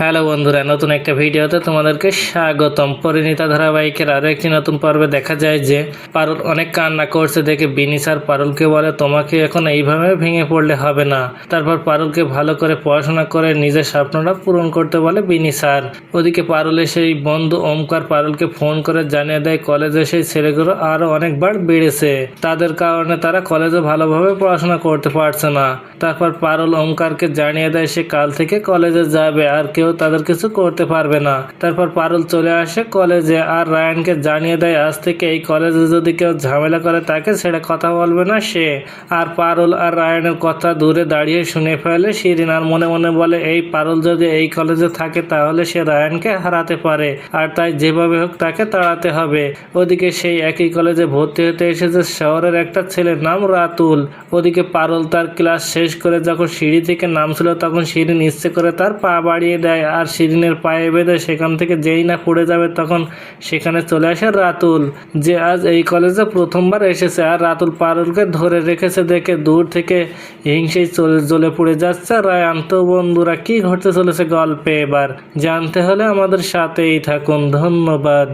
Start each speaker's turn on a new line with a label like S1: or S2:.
S1: Hello বন্ধুরা, নতুন একটা ভিডিওতে তোমাদেরকে স্বাগতম। পরিণীতা ধারাবাহিকের আরও একটি নতুন পর্বে দেখা যায় যে পারুল অনেক কান্না করছে, দেখে বিনি স্যার পারুলকে বলে, তোমাকে এখন এইভাবে ভেঙে পড়লে হবে না। তারপর পারুলকে ভালো করে পড়াশোনা করে নিজের স্বপ্নটা পূরণ করতে বলে বিনি স্যার ওদিকে পারুলের সেই বন্ধু ওমকার পারুলকে ফোন করে জানিয়ে দেয়, কলেজে সেই ছেলেগুলো আরও অনেকবার বেড়েছে। তাদের কারণে তারা কলেজে ভালোভাবে পড়াশোনা করতে পারছে না। তারপর পারুল ওমকারকে জানিয়ে দেয়, সে কাল থেকে কলেজে যাবে, আর কেউ তাদের কিছু করতে পারবে না। তারপর পারুল চলে আসে কলেজে আর রায়ানকে জানিয়ে দেয়, আজ থেকে এই কলেজে যদি কেউ ঝামেলা করে তাকে ছেড়ে কথা বলবে না সে? আর পারুল আর রায়ানের কথা দূরে দাঁড়িয়ে শুনে ফেলে। শিরিন আর মনে মনে বলে, এই পারুল যদি এই কলেজে থাকে তাহলে সে রায়ানকে হারাতে পারে। আর তাই যেভাবে হোক তাকে তাড়াতে হবে। ওদিকে সেই একই কলেজে ভর্তি হতে এসেছে শহরের একটা ছেলের নাম রাতুল। ওদিকে পারুল তার ক্লাস শেষ করে যখন সিঁড়ি থেকে নামছিল, তখন শিরিন ইচ্ছে করে তার পা বাড়িয়ে দেয়। আর শিরিনের পায়ে বেঁধে সেখান থেকে যেই না পড়ে যাবে তখন সেখানে চলে আসে রাতুল, যে আজ এই কলেজে প্রথমবার এসেছে আর রাতুল পারুলকে ধরে রেখেছে দেখে দূর থেকে হিংসেই চলে, জ্বলে পড়ে যাচ্ছে। রায়ান, তো বন্ধুরা, কী ঘটতে চলেছে গল্পে এবার? জানতে হলে আমাদের সাথেই থাকুন। ধন্যবাদ।